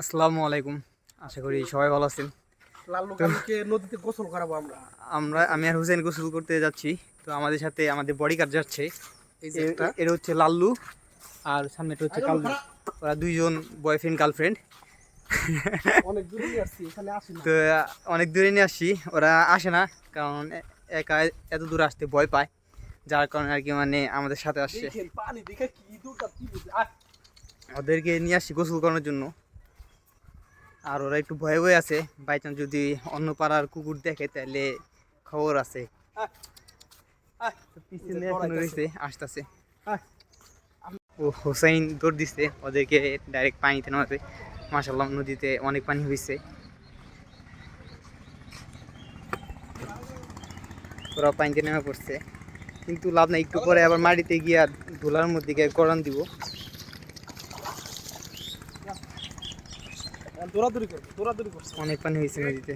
আসসালামু আলাইকুম। আশা করি সবাই ভালো আছেন। নদীতে গোসল করাবো আমরা? আমরা আমি আর হুসেন গোসল করতে যাচ্ছি। তো আমাদের সাথে আমাদের বডি গার্ড যাচ্ছে এর হচ্ছে লাল্লু। আর সামনেটা হচ্ছে কাল্লু ওরা দুইজন বয়ফ্রেন্ড গার্লফ্রেন্ড অনেক দূরে নিয়ে আসছি আসি তো অনেক দূরে নিয়ে আসছি। ওরা আসে না কারণ একা এত দূর আসতে ভয় পায়। যার কারণে আর কি মানে আমাদের সাথে আসছে। ওদেরকে নিয়ে আসি গোসল করানোর জন্য। আর ওরা একটু ভয়ে ভয়ে আছে। বাই চান্স যদি অন্য পাড়ার কুকুর দেখে, তাহলে খবর আছে। আসতেছে। ও, হোসাইন দৌড় দিচ্ছে ওদেরকে ডাইরেক্ট পানিতে নামাতে। মাসাল্লাহ নদীতে অনেক পানি হয়েছে ওরা পানিতে নেমে পড়ছে। কিন্তু লাভ নাই, একটু পরে আবার মাটিতে গিয়ে ধুলার মধ্যে গিয়ে গরম দিব। দৌড়াদৌড়ি করব দৌড়াদৌড়ি করছে। অনেক পানি হয়েছে নদীতে।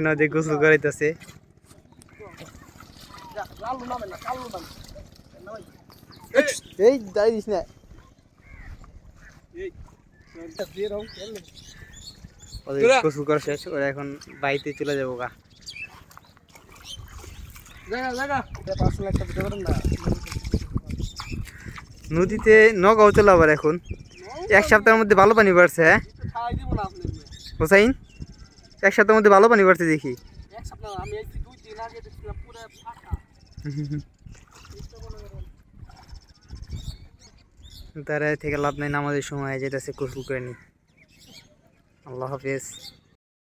নদী গোসল করাইতেছে। এই দাই দিস না। গোসল করা শেষ ওরা এখন বাড়িতে চলে যাব গা। জায়গা একটা ভিডিও করেন না। নদীতে নৌকাও চলে আবার এখন। এক সপ্তাহের মধ্যে ভালো পানি বাড়ছে হ্যাঁ? হোসাইন, এক সপ্তাহের মধ্যে ভালো পানি বাড়ছে দেখি। তারা থেকে লাভ নাই, নামাজের সময় যেতেছে গোসল করে নি। আল্লাহ হাফেজ।